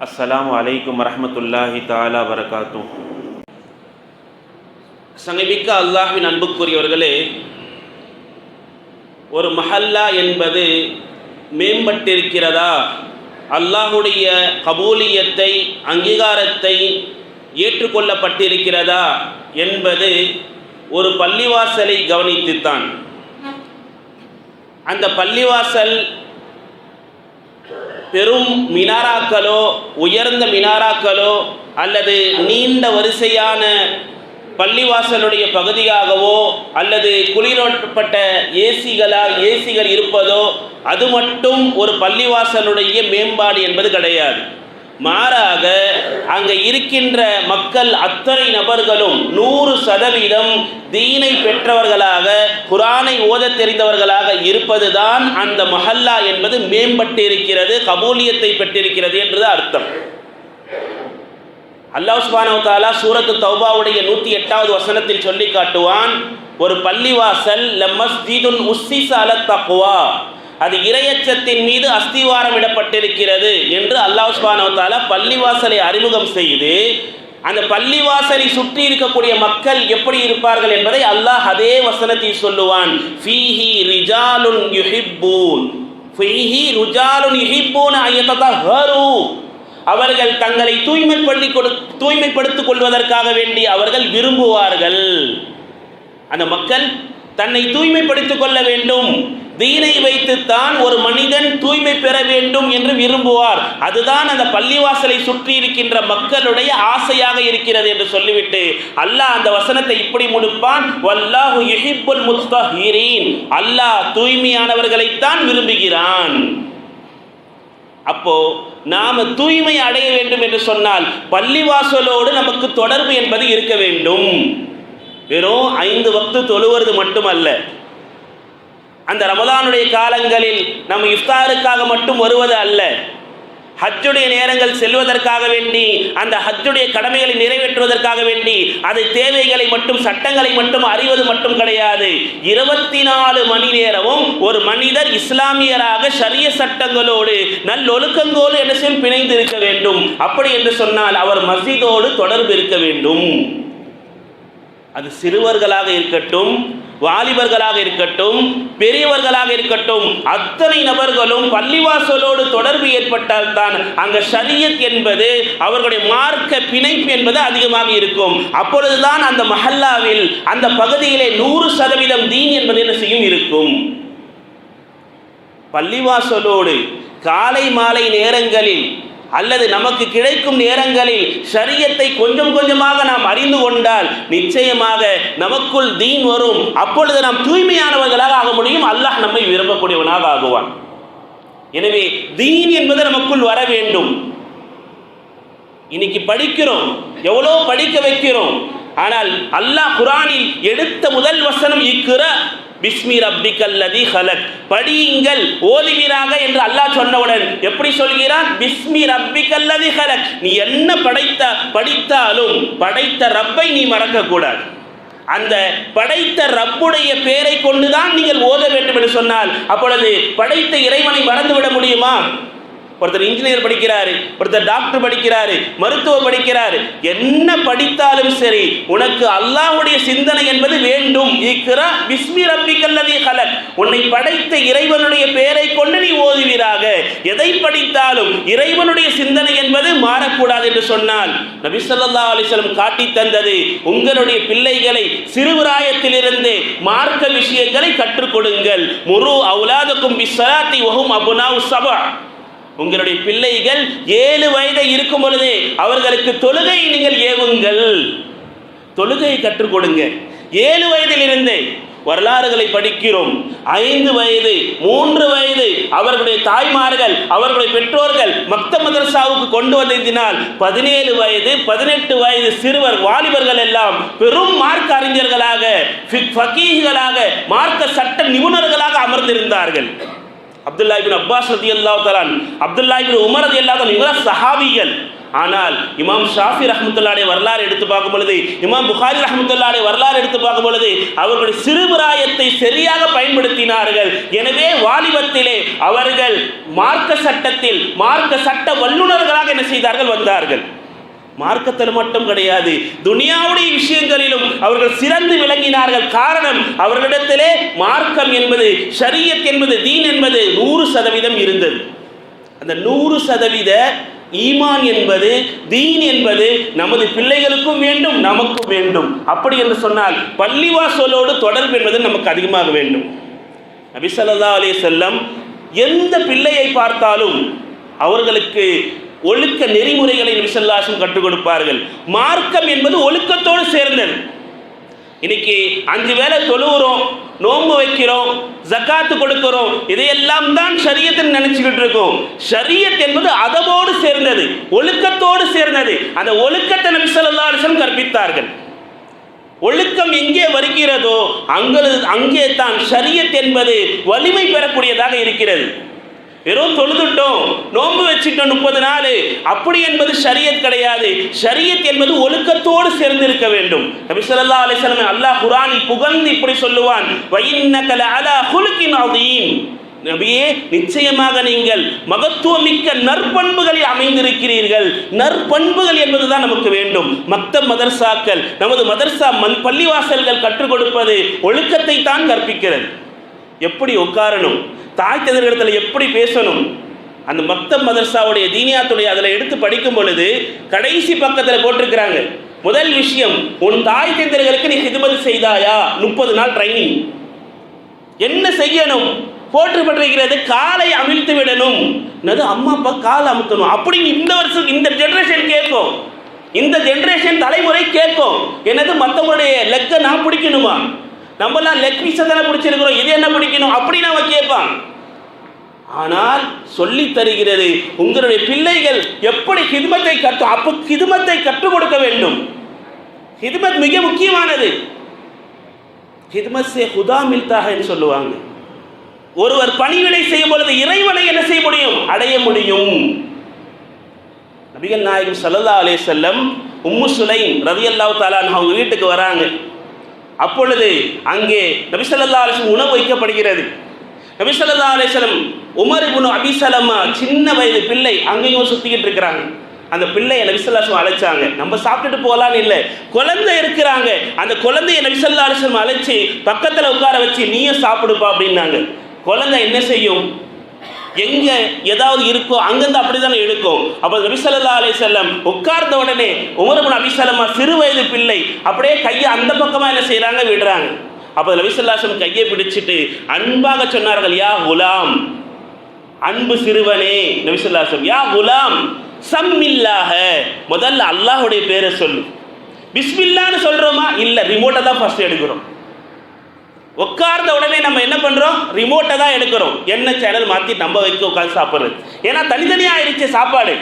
அஸ்ஸலாமு அலைக்கும் வரஹ்மத்துல்லாஹி தாலா வரகாத்தும் சங்கமிக்க அல்லாஹின் அன்புக்குரியவர்களே ஒரு மஹல்லா என்பது மேம்பட்டிருக்கிறதா? அல்லாஹுடைய கபூலியத்தை அங்கீகாரத்தை ஏற்றுக்கொள்ளப்பட்டிருக்கிறதா என்பது ஒரு பள்ளிவாசலை கவனித்துத்தான். அந்த பள்ளிவாசல் பெரும் மினாராக்களோ உயர்ந்த மினாராக்களோ அல்லது நீண்ட வரிசையான பள்ளிவாசலுடைய பகுதியாகவோ அல்லது குளிரோட்டப்பட்ட ஏசிகளால் ஏசிகள் இருப்பதோ அது மட்டும் ஒரு பள்ளிவாசலுடைய மேம்பாடு என்பது கிடையாது. மாறாக அங்கே இருக்கின்ற மக்கள் அத்தனை நபர்களும் நூறு சதவீதம் தீனை பெற்றவர்களாக குரானை ஓத தெரிந்தவர்களாக இருப்பதுதான் அந்த மஹல்லா என்பது மேம்பட்டு இருக்கிறது கபூலியத்தை பெற்றிருக்கிறது என்றது அர்த்தம். அல்லாஹ் சுபானவ சூரத்து தௌபாவுடைய நூற்றி எட்டாவது வசனத்தில் சொல்லி காட்டுவான் ஒரு பள்ளிவாசல் லம்மஸ்ஜீதுன் உஸ்ஸிஸ அல தக்குவா அது இரையச்சத்தின் மீது அஸ்திவாரம் இடப்பட்டிருக்கிறது என்று அல்லாஹ் சுபானவத்தால பள்ளிவாசலை அறிமுகம் செய்து அந்த பள்ளிவாசலை சுற்றி இருக்கக்கூடிய மக்கள் எப்படி இருப்பார்கள் என்பதை அல்லாஹ் அதே வசனத்தில் சொல்லுவான். ஃபீஹி ரிஜாலுன் யுஹிப்பூன். ஃபீஹி ருஜாலுன் யுஹிப்பூன் அய்யதஹரு அவர்கள் தங்களை தூய்மைப்படுத்தி கொடு தூய்மைப்படுத்திக் கொள்வதற்காக வேண்டி அவர்கள் விரும்புவார்கள். அந்த மக்கள் தன்னை தூய்மைப்படுத்திக் கொள்ள வேண்டும். தீனை வைத்துத்தான் ஒரு மனிதன் தூய்மை பெற வேண்டும் என்று விரும்புவார். அதுதான் அந்த பள்ளிவாசலை சுற்றி இருக்கின்ற மக்களுடைய ஆசையாக இருக்கிறது என்று சொல்லிவிட்டு அல்லாஹ் அந்த வசனத்தை இப்படி முடிப்பான் வல்லாஹு யுஹிப்புல் முஸ்தஹீரீன் அல்லாஹ் தூய்மையானவர்களைத்தான் விரும்புகிறான். அப்போ நாம தூய்மை அடைய வேண்டும் என்று சொன்னால் பள்ளிவாசலோடு நமக்கு தொடர்பு என்பது இருக்க வேண்டும். வெறும் ஐந்து வக்து தொழுவது மட்டுமல்ல. அந்த ரமதானுடைய காலங்களில் நம் இஃப்தாருக்காக மட்டும் வருவது அல்ல. ஹஜ்ஜுடைய நேரங்கள் செல்வதற்காக வேண்டி அந்த ஹஜ்ஜுடைய கடமைகளை நிறைவேற்றுவதற்காக வேண்டி அது தேவைகளை மட்டும் சட்டங்களை மட்டும் அறிவது மட்டும் கிடையாது. இருபத்தி நாலு மணி நேரமும் ஒரு மனிதர் இஸ்லாமியராக ஷரிய சட்டங்களோடு நல்லொழுக்கங்களோடு என்ன செய்யும் பிணைந்து இருக்க வேண்டும். அப்படி என்று சொன்னால் அவர் மசிதோடு தொடர்பு இருக்க வேண்டும். அது சிறுவர்களாக இருக்கட்டும் வாலிபர்களாக இருக்கட்டும் பெரியவர்களாக இருக்கட்டும் அத்தனை நபர்களும் பள்ளிவாசலோடு தொடர்பு ஏற்பட்டால் தான் அங்க ஷரியத் என்பது அவர்களுடைய மார்க்க பிணைப்பு என்பது அதிகமாக இருக்கும். அப்பொழுதுதான் அந்த மஹல்லாவில் அந்த பகுதியிலே நூறு சதவீதம் தீன் என்பது என்ன செய்யும்? இருக்கும். பள்ளிவாசலோடு காலை மாலை நேரங்களில் அல்லது நமக்கு கிடைக்கும் நேரங்களில் சரியத்தை கொஞ்சம் கொஞ்சமாக நாம் அறிந்து கொண்டால் நிச்சயமாக நமக்குள் தீன் வரும். அப்பொழுது நாம் தூய்மையானவர்களாக ஆக முடியும். அல்லாஹ் நம்மை விரும்பக்கூடியவனாக ஆகுவான். எனவே தீன் என்பது நமக்குள் வர வேண்டும். இன்னைக்கு படிக்கிறோம். எவ்வளோ படிக்க வைக்கிறோம். ஆனால் அல்லாஹ் குரானில் எடுத்த முதல் வசனம் இக்கிற பிஸ்மி ரப்பிக்கல்லதி ஹலக். படியுங்கள் ஓதுவீராக என்று அல்லாஹ் சொன்னவுடன் எப்படி சொல்கிறான்? பிஸ்மி ரப்பிக்கல்லதி ஹலக். நீ என்ன படைத்த படித்தாலும் படைத்த ரப்பை நீ மறக்கக்கூடாது. அந்த படைத்த ரப்புடைய பெயரை கொண்டுதான் நீங்கள் ஓத வேண்டும் என்று சொன்னால் அப்பொழுது படைத்த இறைவனை மறந்துவிட முடியுமா? ஒருத்தர் இன்ஜினியர் படிக்கிறாரு ஒருத்தர் டாக்டர் படிக்கிறாரு மருத்துவம் படிக்கிறாரு. என்ன படித்தாலும் சரி உனக்கு அல்லாஹுடைய சிந்தனை என்பது வேண்டும். இக்கிரா பிஸ்மி ரப்பிக்கல்லதி ஹலக். உன்னை படைத்த இறைவனுடைய பெயரை கொண்டு நீ ஓதுவீராக. எதை படித்தாலும் இறைவனுடைய சிந்தனை என்பது மாறக்கூடாது என்று சொன்னால் நபி சொல்லா அலைஹி காட்டி தந்தது உங்களுடைய பிள்ளைகளை சிறுபிராயத்திலிருந்து மார்க்க விஷயங்களை கற்றுக் கொடுங்கள். முரு அவுலாதுக்கும் பிஸ்ஸலாத்தி வஹும் அபுனா சபா. உங்களுடைய பிள்ளைகள் ஏழு வயதை இருக்கும் பொழுதே அவர்களுக்கு தொழுகை நீங்கள் ஏவுங்கள். தொழுகையை கற்றுக் கொடுங்க. ஏழு வயதிலிருந்தே வரலாறுகளை படிக்கிறோம். ஐந்து வயது மூன்று வயது அவர்களுடைய தாய்மார்கள் அவர்களுடைய பெற்றோர்கள் மக்த மதரசாவுக்கு கொண்டு வந்ததினால் பதினேழு வயது பதினெட்டு வயது சிறுவர் வாலிபர்கள் எல்லாம் பெரும் மார்க்க அறிஞர்களாக ஃபகீஹ்களாக மார்க்க சட்ட நிபுணர்களாக அமர்ந்திருந்தார்கள். அப்துல்லாஹிபின் அப்பாஸ் ரதி அல்லா தலான் அப்துல்லாஹிபின் உமர் ரதி அல்லா இவங்க சஹாபிகள். ஆனால் இமாம் ஷாஃபி ரஹமத்துல்லாடைய வரலாறு எடுத்து பார்க்கும் பொழுது இமாம் புகாரி ரஹமத்துல்லாடைய வரலாறு எடுத்து பார்க்கும் பொழுது அவர்களுடைய சிறுபிராயத்தை சரியாக பயன்படுத்தினார்கள். எனவே வாலிபத்திலே அவர்கள் மார்க்க சட்டத்தில் மார்க்க சட்ட வல்லுநர்களாக என்ன செய்தார்கள்? வந்தார்கள். மார்க்கத்தில் மட்டும் கிடையாது. துனியாவுடைய விஷயங்களிலும் அவர்கள் சிறந்து விளங்கினார்கள். காரணம் அவர்களிடத்திலே மார்க்கம் என்பது ஷரியத் என்பது தீன் என்பது நூறு சதவீதம் இருந்தது. அந்த நூறு சதவீத ஈமான் என்பது தீன் என்பது நமது பிள்ளைகளுக்கும் வேண்டும் நமக்கும் வேண்டும். அப்படி என்று சொன்னால் பள்ளிவாசலோடு தொடர்பு என்பது நமக்கு அதிகமாக வேண்டும். நபிசல்லா அலே செல்லம் எந்த பிள்ளையை பார்த்தாலும் அவர்களுக்கு ஒழுக்க நெறிமுறைகளை நபிசல்லாசும் கற்றுக் கொடுப்பார்கள். மார்க்கம் என்பது ஒழுக்கத்தோடு சேர்ந்தது. இன்னைக்கு அஞ்சு வேளை தொழுகிறோம் நோன்பு வைக்கிறோம் ஜக்காத்து கொடுக்கிறோம் இதையெல்லாம் தான் ஷரியத்துன்னு நினைச்சுக்கிட்டு இருக்கோம். ஷரியத் என்பது அதவோடு சேர்ந்தது ஒழுக்கத்தோடு சேர்ந்தது. அந்த ஒழுக்கத்தை நபி கற்பித்தார்கள். ஒழுக்கம் எங்கே வருகிறதோ அங்கே அங்கே தான் ஷரியத் என்பது வலிமை பெறக்கூடியதாக இருக்கிறது. வெறும் தொழுதுட்டோம். நோன்பு வச்சுட்டோம் முப்பது நாள். அப்படி என்பது ஷரியத் கிடையாது. ஷரியத் என்பது ஒழுக்கத்தோடு சேர்ந்திருக்க வேண்டும். நபி சொல்லா அலைஹி அல்லாஹ் குர்ஆனில் புகழ்ந்து இப்படி சொல்லுவான். வஇன்னக லஅலா ஹுலுகின் அதீம் நபியே நிச்சயமாக நீங்கள் மகத்துவமிக்க நற்பண்புகளில் அமைந்திருக்கிறீர்கள். நற்பண்புகள் என்பதுதான் நமக்கு வேண்டும். மத்த மதர்சாக்கள் நமது மதர்சா மண் பள்ளிவாசல்கள் கற்றுக் கொடுப்பது ஒழுக்கத்தை தான் கற்பிக்கிறது. எப்படி உட்காரணும் தாய் தந்தைகளிடத்தில் எப்படி பேசணும்? அந்த மக்த மதர்சாவுடைய தீனியாத்துடைய அதில் எடுத்து படிக்கும் பொழுது கடைசி பக்கத்தில் போட்டிருக்கிறாங்க. முதல் விஷயம் உன் தாய் தந்தைகளுக்கு நீ ஹிதுமதி செய்தாயா? முப்பது நாள் ட்ரைனிங் என்ன செய்யணும்? போற்றுப்பட்டிருக்கிறது காலை அமிழ்த்து விடணும். என்னது அம்மா அப்பா காலை அமுத்தணும்? அப்படின்னு இந்த வருஷம் இந்த ஜென்ரேஷன் கேட்கும். இந்த ஜென்ரேஷன் தலைமுறை கேட்கும். என்னது மற்றவங்களுடைய லெக்கை நான் பிடிக்கணுமா? நம்மலாம் லெக் பீஸை தானே பிடிச்சிருக்கிறோம். இது என்ன பிடிக்கணும்? அப்படின்னு அவன் கேட்பான் ஆனால் சொல்லி தருகிறது உங்களுடைய பிள்ளைகள் எப்படி ஹிதமத்தை கற்று அப்போ ஹிதமத்தை கற்றுக் கொடுக்க வேண்டும்? ஹிதமத் மிக முக்கியமானது. ஹிதமத் சே ஹுதா மில்தாக என்று சொல்லுவாங்க. ஒருவர் பணிவிடை செய்யும் பொழுது இறைவனை என்ன செய்ய முடியும்? அடைய முடியும். நபிகள் நாயகம் சல்லல்லா அலே செல்லம் உம்மு சுலைம் ரவி அல்லாஹ் தாலான் அவங்க வீட்டுக்கு வராங்க. அப்பொழுது அங்கே நபிசல்லா ஸல்லல்லாஹு உணவு வைக்கப்படுகிறது. நபிசல்லா ஸல்லல்லாஹு உமர் இப்னு அபிசலமா சின்ன வயது பிள்ளை அங்கேயும் சுத்திக்கிட்டு இருக்கிறாங்க. அந்த பிள்ளையை நபிசல்லாசம் அழைச்சாங்க. நம்ம சாப்பிட்டுட்டு போகலான்னு இல்லை. குழந்தை இருக்கிறாங்க. அந்த குழந்தைய நபிசல்லா ஸல்லல்லாஹு அழைச்சி பக்கத்தில் உட்கார வச்சு நீயும் சாப்பிடுப்பா அப்படின்னாங்க. குழந்தை என்ன செய்யும்? எங்கே ஏதாவது இருக்கோ அங்கிருந்து அப்படிதானே எடுக்கும். அப்போ நபிசல்லா ஸல்லல்லாஹு செல்லம் உட்கார்ந்த உடனே உமர் இப்னு சிறு வயது பிள்ளை அப்படியே கையை அந்த பக்கமாக என்ன செய்கிறாங்க விடுறாங்க. அப்போ நபிசல்லாசம் கையை பிடிச்சிட்டு அன்பாக சொன்னார்கள் யா குலாம் அன்பு சிறுவனே நபிசல்லாசம் யா குலாம் சம்மில்லாஹ. முதல்ல அல்லாஹுடைய பேரை சொல்லு. பிஸ்மில்லான்னு சொல்றோமா? இல்லை ரிமோட்டை தான் ஃபர்ஸ்ட் எடுக்கிறோம். உட்கார்ந்த உடனே நம்ம என்ன பண்ணுறோம் ரிமோட்டை தான் எடுக்கிறோம். என்ன சேனல் மாற்றி நம்ம வைக்க உட்காந்து சாப்பிட்றது. ஏன்னா தனித்தனியாக ஆயிடுச்சு சாப்பாடு.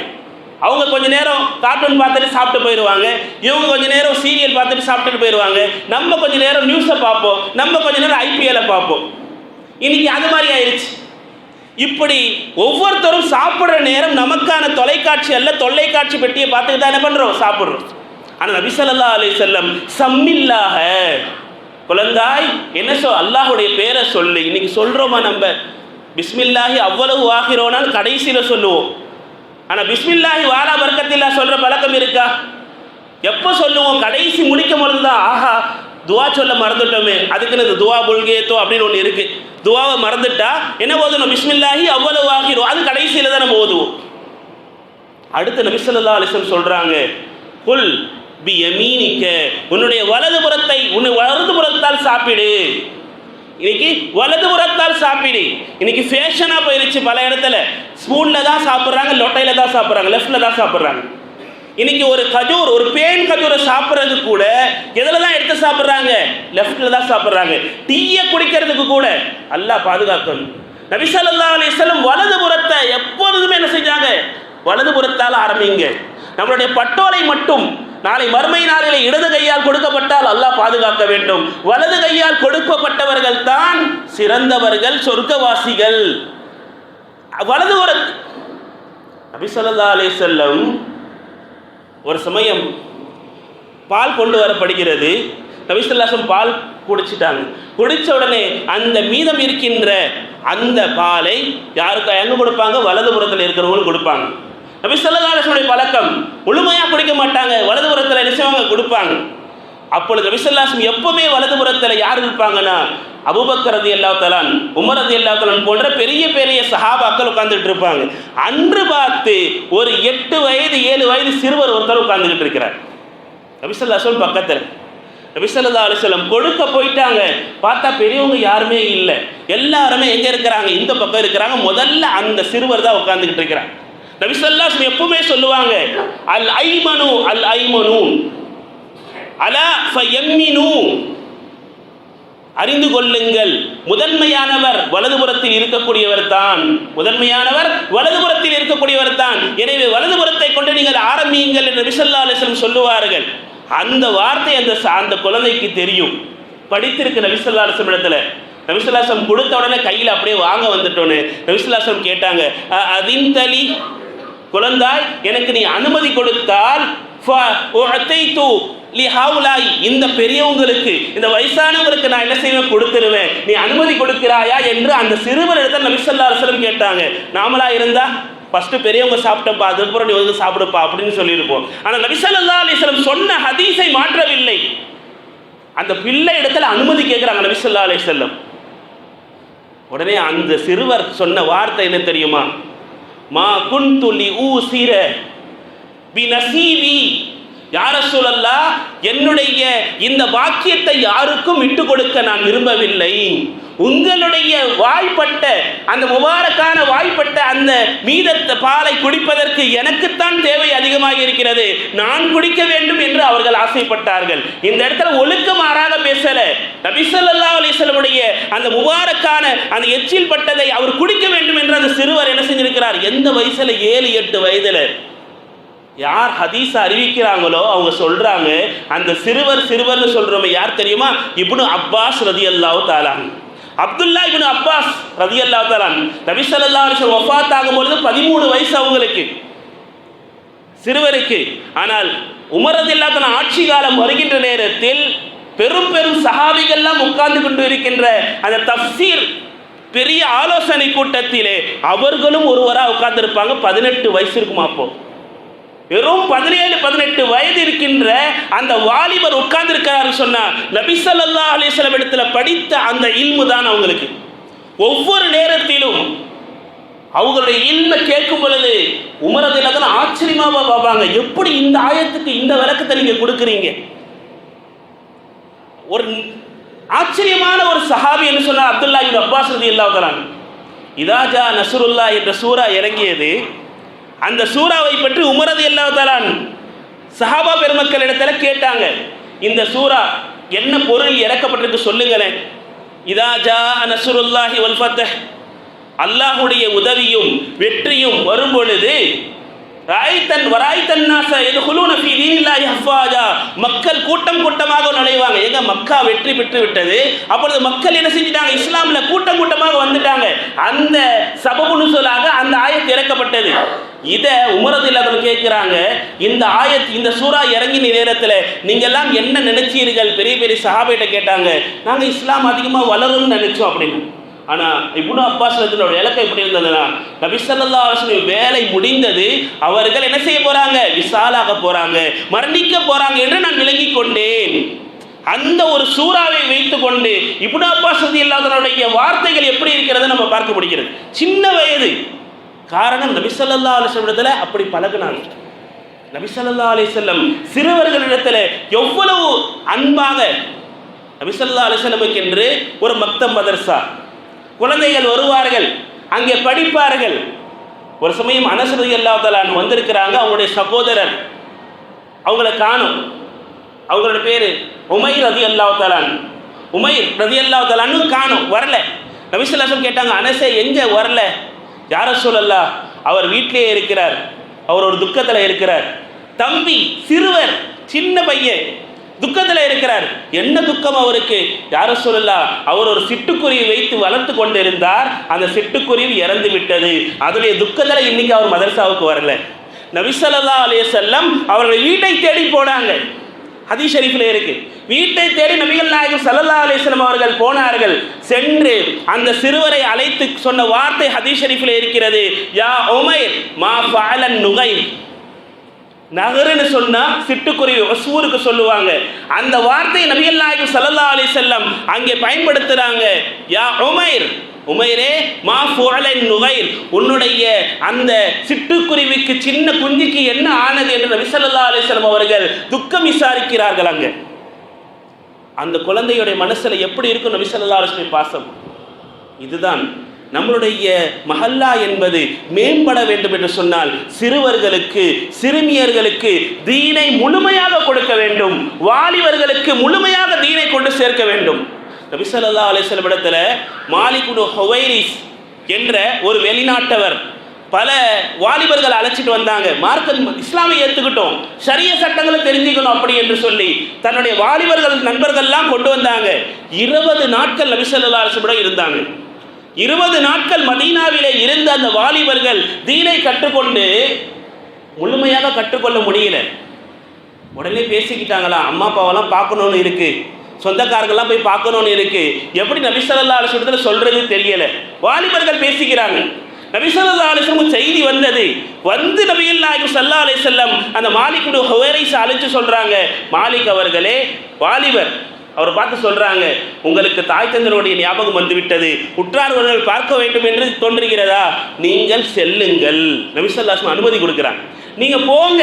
அவங்க கொஞ்ச நேரம் கார்ட்டூன் பார்த்துட்டு சாப்பிட்டு போயிடுவாங்க. இவங்க கொஞ்ச நேரம் சீரியல் பார்த்துட்டு சாப்பிட்டுட்டு போயிடுவாங்க. நம்ம கொஞ்ச நேரம் நியூஸை பார்ப்போம். நம்ம கொஞ்ச நேரம் ஐபிஎல்லை பார்ப்போம். இன்னைக்கு அது மாதிரி ஆயிடுச்சு இப்படி ஒவ்வொருத்தரும் சாப்பிட்ற நேரம் நமக்கான தொலைக்காட்சி அல்ல தொல்லைக்காட்சி பெட்டியை பார்த்துக்கிட்டு தான் என்ன பண்ணுறோம் சாப்பிட்றோம். ஆனால் நபி ஸல்லல்லாஹு செல்லம் வஸல்லம் சம்மில்லாக குழந்தாய் என்ன சொல் அல்லாஹுடைய பேரை சொல்லு. இன்னைக்கு சொல்கிறோமா நம்ம? பிஸ்மில்லாஹி அவ்வளவு ஆகிறோனால் கடைசியில் சொல்லுவோம். ஆனால் பிஸ்மில்லாஹி வாலா வர்க்கத்தில் சொல்கிற பழக்கம் இருக்கா? எப்போ சொல்லுவோம்? கடைசி முடிக்கும் பொழுது தான் ஆஹா துவா சொல்ல மறந்துட்டோமே. அதுக்குன்னு இந்த துவா புல்கேத்தோ அப்படின்னு ஒன்று இருக்கு. துவாவை மறந்துட்டா என்ன ஓதணும்? பிஸ்மில்லாஹி அவ்வளவு ஆகிறோம். அது கடைசியில் தான் நம்ம ஓதுவோம். அடுத்து நபிசல்லா அலிசன் அலைஹி சொல்றாங்க குல் பி எமீனிக்க உன்னுடைய வலது புறத்தை உன்னை வலது புறத்தால் சாப்பிடு. இன்னைக்கு வலது புறத்தால் சாப்பிடு. இன்னைக்கு ஃபேஷனாக போயிருச்சு பல இடத்துல. ஸ்பூனில் தான் சாப்பிட்றாங்க லொட்டையில தான் சாப்பிட்றாங்க லெஃப்டில் தான் சாப்பிட்றாங்க. இன்னைக்கு ஒரு கஜூர் ஒரு பேன் கஜூரை சாப்பிட்றது கூட எதில் தான் எடுத்து சாப்பிட்றாங்க? லெஃப்டில் தான் சாப்பிட்றாங்க. டீயை குடிக்கிறதுக்கு கூட எல்லாம் பாதுகாக்கணும். நபிசல்லா அலிஸ்லம் வலது புறத்தை எப்பொழுதுமே என்ன செஞ்சாங்க? வலது புறத்தால் ஆரம்பிங்க. நம்மளுடைய பட்டோலை மட்டும் நாளை மறுமை நாளிலே இடது கையால் கொடுக்கப்பட்டால் அல்லாஹ் பாதுகாக்க வேண்டும். வலது கையால் கொடுக்கப்பட்டவர்கள் தான் சிறந்தவர்கள் சொர்க்கவாசிகள். வலது புற நபி ஸல்லல்லாஹு ஒரு சமயம் பால் கொண்டு வரப்படுகிறது. நபிசல்லாசம் பால் குடிச்சிட்டாங்க. குடிச்ச உடனே அந்த மீதம் இருக்கின்ற அந்த பாலை யாருக்கு எங்க கொடுப்பாங்க? வலது புறத்தில் இருக்கிறவங்களும் கொடுப்பாங்க. நபிசல்லாசனுடைய பழக்கம் முழுமையாக குடிக்க மாட்டாங்க வலதுபுறத்தில் நிச்சயமாக கொடுப்பாங்க. அப்பொழுது நபிசல்லாசம் எப்பவுமே வலதுபுறத்தில் யார் இருப்பாங்கன்னா அபுபக்கரது ரதி அல்லாத்தலான் உமர் ரதி போன்ற பெரிய பெரிய சஹாபாக்கள் உட்கார்ந்துட்டு இருப்பாங்க. அன்று பார்த்து ஒரு எட்டு வயது ஏழு வயது சிறுவர் ஒருத்தர் உட்கார்ந்துகிட்டு இருக்கிறார். நபிசல்லாசம் பக்கத்தில். நபிசல்லா அலிசல்லம் கொடுக்க போயிட்டாங்க. பார்த்தா பெரியவங்க யாருமே இல்லை. எல்லாருமே எங்கே இருக்கிறாங்க? இந்த பக்கம் இருக்கிறாங்க. முதல்ல அந்த சிறுவர் தான் உட்காந்துக்கிட்டு இருக்கிறாங்க நபிசல்லாஸ் எப்பவுமே சொல்லுவாங்க அல் ஐமனு அல் ஐமனு அலா ஃபயம்மினு. அறிந்து கொள்ளுங்கள் முதன்மையானவர் வலதுபுறத்தில் இருக்கக்கூடியவர் தான். முதன்மையானவர் வலதுபுறத்தில் இருக்கக்கூடியவர் தான். எனவே வலதுபுறத்தை கொண்டு நீங்கள் ஆரம்பியுங்கள் என்று விசல்லா அலிஸ்லம் சொல்லுவார்கள். அந்த வார்த்தை அந்த அந்த குழந்தைக்கு தெரியும். படித்திருக்கு நபிசல்லா அலிஸ்லம் இடத்துல நபிசுல்லாசம் கொடுத்த உடனே கையில் அப்படியே வாங்க வந்துட்டோன்னு நபிசுல்லாசம் கேட்டாங்க அதின் தலி குழந்தாய் எனக்கு நீ அனுமதி கொடுத்தால் இந்த பெரியவங்களுக்கு இந்த வயசானவங்களுக்கு நான் என்ன செய்வேன்? கொடுத்துருவேன். நீ அனுமதி கொடுக்கிறாயா என்று அந்த சிறுவர் இடத்துல நபிசல்லா அரசலம் கேட்டாங்க. நாமளா இருந்தா ஃபர்ஸ்ட் பெரியவங்க சாப்பிட்டப்பா அதுக்கப்புறம் நீ வந்து சாப்பிடுப்பா அப்படின்னு சொல்லியிருப்போம். ஆனால் நபிசல்லா அலிஸ்லம் சொன்ன ஹதீஸை மாற்றவில்லை. அந்த பிள்ளை இடத்துல அனுமதி கேட்குறாங்க நபிசல்லா அலிஸ்லம் உடனே அந்த சிறுவர் சொன்ன வார்த்தை என்ன தெரியுமா? மா குன்துலி ஊசிர. பி நசீபி யார சொல்லல்லா என்னுடைய இந்த வாக்கியத்தை யாருக்கும் விட்டு கொடுக்க நான் விரும்பவில்லை. உங்களுடைய வாய்ப்பட்ட அந்த முபாரக்கான வாய்ப்பட்ட அந்த மீதத்த பாலை குடிப்பதற்கு எனக்குத்தான் தேவை அதிகமாக இருக்கிறது. நான் குடிக்க வேண்டும் என்று அவர்கள் ஆசைப்பட்டார்கள். இந்த இடத்துல ஒழுக்க மாறாக பேசல. நபிசல்லா அலிஸ்லமுடைய அந்த முபாரக்கான அந்த எச்சில் பட்டதை அவர் குடிக்க வேண்டும் என்று அந்த சிறுவர் என்ன செஞ்சிருக்கிறார்? எந்த வயசுல? ஏழு எட்டு வயதுல. யார் ஹதீஸ் அறிவிக்கிறாங்களோ அவங்க சொல்றாங்க. அந்த சிறுவர் சிறுவர்னு சொல்றவங்க யார் தெரியுமா? இப்படி அப்பாஸ் ரதி அல்லாஹ் தாலாங்க அப்துல்லா இபின் அப்பாஸ் ரதி அல்லாஹ் தலான் நபி சல்லா அலைஹி ஒஃபாத் ஆகும் பொழுது பதிமூணு வயசு அவங்களுக்கு. சிறுவருக்கு. ஆனால் உமரது இல்லாத ஆட்சி காலம் வருகின்ற நேரத்தில் பெரும் பெரும் சஹாபிகள்லாம் உட்கார்ந்து கொண்டு இருக்கின்ற அந்த தப்சீர் பெரிய ஆலோசனை கூட்டத்திலே அவர்களும் ஒருவராக உட்கார்ந்திருப்பாங்க. பதினெட்டு வயசு இருக்குமா அப்போ. வெறும் பதினேழு பதினெட்டு வயது இருக்கின்ற அந்த வாலிபர் உட்கார்ந்திருக்கிறாரு சொன்னா நபி ஸல்லல்லாஹு அலைஹி இடத்துல படித்த அந்த இல்மு தான் அவங்களுக்கு. ஒவ்வொரு நேரத்திலும் அவங்களுடைய இல்ம கேட்கும் பொழுது உமரதில் தான் ஆச்சரியமாக பார்ப்பாங்க எப்படி இந்த ஆயத்துக்கு இந்த விளக்கத்தை நீங்க கொடுக்குறீங்க? ஒரு ஆச்சரியமான ஒரு சஹாபி என்று சொன்னார் அப்துல்லா இப்னு அப்பாஸ் ரதி இதாஜா நசுருல்லா என்ற சூரா இறங்கியது அந்த சூறாவை பற்றி உமரது அல்லாஹ் சஹாபா பெருமக்கள் இடத்துல கேட்டாங்க. இந்த சூறா என்ன பொருள் இறக்கப்பட்டிருக்கு சொல்லுங்களேன். இதாஜா நசுருல்லாஹி வல் அல்லாஹுடைய உதவியும் வெற்றியும் வரும் பொழுது ராய்தன் வராய்தன் நாச எது குலூன ஃபீ தீனில்லாஹி அஃப்வாஜா மக்கள் கூட்டம் கூட்டமாக நுழைவாங்க. எங்க மக்கா வெற்றி பெற்று விட்டது. அப்பொழுது மக்கள் என்ன செஞ்சிட்டாங்க? இஸ்லாமில் கூட்டம் கூட்டமாக வந்துட்டாங்க. அந்த சபபு சொல்லாக அந்த ஆயத்து இறக்கப்பட்டது. இதை உமரது இல்லாதவங்க கேட்குறாங்க. இந்த ஆயத் இந்த சூறா இறங்கின நேரத்தில் நீங்கள்லாம் என்ன நினைச்சீர்கள்? பெரிய பெரிய சஹாபிட்ட கேட்டாங்க. நாங்கள் இஸ்லாம் அதிகமாக வளரும்னு நினைச்சோம் அப்படின்னு. ஆனால் இப்னு அப்பாஸ் ரத்தினோட இலக்கம் எப்படி இருந்ததுன்னா நபி ஸல்லல்லாஹு வேலை முடிந்தது அவர்கள் என்ன செய்ய போகிறாங்க விசாலாக போகிறாங்க மரணிக்க போகிறாங்க என்று நான் விளங்கிக் கொண்டேன். அந்த ஒரு சூறாவை வைத்துக்கொண்டு இப்னு அப்பாஸ் ரதியல்லாஹுடைய வார்த்தைகள் எப்படி இருக்கிறது நம்ம பார்க்க முடிகிறது. சின்ன வயது காரணம் நபிசல்லா ஸல்லல்லாஹு அப்படி பழகினாங்க. நபிசல்லா அலிசல்லம் சிறுவர்களிடத்தில் எவ்வளவு அன்பாக நபிசல்லா அலிசல்லமுக்கு என்று ஒரு மக்தம் மதர்சா குழந்தைகள் வருவார்கள் அங்கே படிப்பார்கள். ஒரு சமயம் அனசரதி அல்லாஹாலான் வந்திருக்கிறாங்க அவங்களுடைய சகோதரர். அவங்கள காணும். அவங்களோட பேர் உமைர் ரதி அல்லாத்தலான் உமைர் ரதி அல்லாத்தலான்னு காணும் வரல. நபிசல்லாசம் கேட்டாங்க அனசே எங்கே வரல? யார சொல்லல்லா அவர் வீட்டிலேயே இருக்கிறார். அவர் ஒரு துக்கத்தில் இருக்கிறார். தம்பி சிறுவர் சின்ன பையன் துக்கத்தில் இருக்கிறார். என்ன துக்கம் அவருக்கு? யார சொல்லலா அவர் ஒரு சிட்டுக்குருவி வைத்து வளர்த்து கொண்டிருந்தார். அந்த சிட்டுக்குருவி இறந்து விட்டது. அதனுடைய துக்கத்தில் இன்னைக்கு அவர் மதரசாவுக்கு வரல. நபிசல்லா அலைய செல்லம் அவர்கள் வீட்டை தேடி போனாங்க. ஹதீஸ் ஷரீஃபில் இருக்கு. வீட்டை தேடி நபிகள் நாயகம் சல்லல்லா அலிஸ்லாம் அவர்கள் போனார்கள். சென்று அந்த சிறுவரை அழைத்து சொன்ன வார்த்தை ஹதீஸ் ஷரீஃபில் இருக்கிறது. யா உமைர் மா ஃபாலன் நுகை நகருன்னு சொன்னா சிட்டுக்குருவி ஒசூருக்கு சொல்லுவாங்க. அந்த வார்த்தை நபிகள் நாயகம் சல்லல்லா அலி செல்லம் அங்கே பயன்படுத்துறாங்க. யா உமைர் உமைரே மா ஃபுஅலன் நுகைர். உன்னுடைய அந்த சிட்டுக்குருவிக்கு சின்ன குஞ்சுக்கு என்ன ஆனது என்று நபி ஸல்லல்லாஹு அலைஹி அவர்கள் துக்கம் விசாரிக்கிறார்கள் அங்கே. அந்த குழந்தையுடைய மனசில் எப்படி இருக்கும் நபி ஸல்லல்லாஹு பாசம்? இதுதான். நம்மளுடைய மஹல்லா என்பது மேம்பட வேண்டும் என்று சொன்னால் சிறுவர்களுக்கு சிறுமியர்களுக்கு தீனை முழுமையாக கொடுக்க வேண்டும். வாலிபர்களுக்கு முழுமையாக தீனை கொண்டு சேர்க்க வேண்டும். நபிசல்லா அலிஸ்லம் இடத்துல மாலிகுனு ஹொவைரிஸ் என்ற ஒரு வெளிநாட்டவர் பல வாலிபர்கள் அழைச்சிட்டு வந்தாங்க. மார்க்கம் இஸ்லாமை ஏற்றுக்கிட்டோம் சரிய சட்டங்களை தெரிஞ்சுக்கணும் அப்படி என்று சொல்லி தன்னுடைய வாலிபர்கள் நண்பர்கள்லாம் கொண்டு வந்தாங்க. இருபது நாட்கள் நபிசல்லா அலிஸ்லம் இருந்தாங்க. இருபது நாட்கள் மதீனாவிலே இருந்த அந்த வாலிபர்கள் தீனை கற்றுக்கொண்டு முழுமையாக கற்றுக்கொள்ள முடியல. உடனே பேசிக்கிட்டாங்களா அம்மா அப்பாவெல்லாம் பார்க்கணும்னு இருக்குது சொந்தக்காரங்கள்லாம் போய் பார்க்கணும்னு இருக்கு. எப்படி நபிசல்லா அலிஸ்வரத்தில் சொல்றது தெரியல. வாலிபர்கள் பேசிக்கிறாங்க. நபிசல்லா அலிஸ்லம் செய்தி வந்தது. வந்து நபிகள் நாயகம் சல்லா அலி செல்லம் அந்த மாலிக்குடைய ஹுவேரைஸ் அழைச்சு சொல்றாங்க. மாலிக் அவர்களே வாலிபர் அவர் பார்த்து சொல்றாங்க உங்களுக்கு தாய் தந்தருடைய ஞாபகம் வந்துவிட்டது. உற்றார்கள் பார்க்க வேண்டும் என்று தோன்றுகிறதா? நீங்கள் செல்லுங்கள். நபிசல்லாஸ்லம் அனுமதி கொடுக்கிறாங்க. நீங்க போங்க.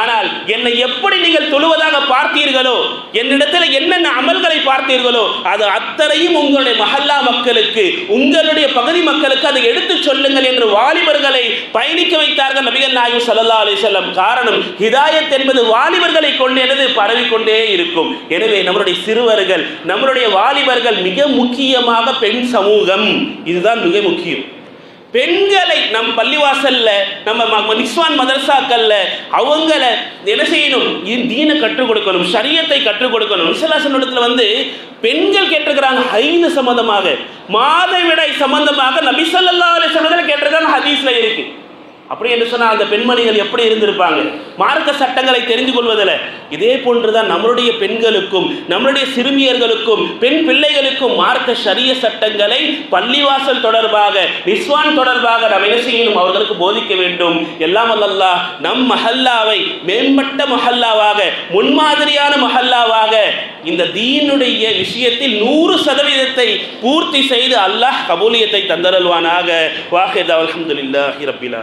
ஆனால் என்னை எப்படி நீங்கள் தொழுவதாக பார்த்தீர்களோ என்னிடத்தில் என்னென்ன அமல்களை பார்த்தீர்களோ அது அத்தனையும் உங்களுடைய மஹல்லா மக்களுக்கு உங்களுடைய பகுதி மக்களுக்கு அதை எடுத்து சொல்லுங்கள் என்று வாலிபர்களை பயணிக்க வைத்தார்கள் நபிகள் நாயகம் சல்லா அலிசல்லம் காரணம் ஹிதாயத் என்பது வாலிபர்களை கொண்டேனது பரவிக்கொண்டே இருக்கும். எனவே நம்மளுடைய சிறுவர்கள் நம்மளுடைய வாலிபர்கள் மிக முக்கியமாக பெண் சமூகம். இதுதான் மிக முக்கியம். பெண்களை நம் பள்ளிவாசல்ல நம்ம ம- நிஸ்வான் மதரசாக்கள்ல அவங்கள என்ன செய்யணும்? தீனை கற்றுக் கொடுக்கணும் சரியத்தை கற்றுக் கொடுக்கணும். விசலாசனத்துல வந்து பெண்கள் கேட்டிருக்கிறாங்க ஐந்து சம்பந்தமாக. மாதவிடாய் சம்பந்தமாக நபி ஸல்லல்லாஹு கேட்டிருக்காங்க ஹதீஸ்ல இருக்கு. அப்படி என்று சொன்னால் அந்த பெண்மணிகள் எப்படி இருந்திருப்பாங்க? மார்க்க சட்டங்களை தெரிந்து கொள்வதில் இதே போன்றுதான் நம்மளுடைய பெண்களுக்கும் நம்மளுடைய சிறுமியர்களுக்கும் பெண் பிள்ளைகளுக்கும் மார்க்க சரிய சட்டங்களை பள்ளிவாசல் தொடர்பாக நிஸ்வான் தொடர்பாக நாம் என்ன செய்யணும்? அவர்களுக்கு போதிக்க வேண்டும். எல்லாம் அல்லல்லா நம் மஹல்லாவை மேம்பட்ட மஹல்லாவாக முன்மாதிரியான மஹல்லாவாக இந்த தீனுடைய விஷயத்தில் நூறு சதவீதத்தை பூர்த்தி செய்து அல்லாஹ் கபூலியத்தை தந்தருள்வானாக. வாஹித் அல்ஹம்துலில்லாஹி ரப்பில்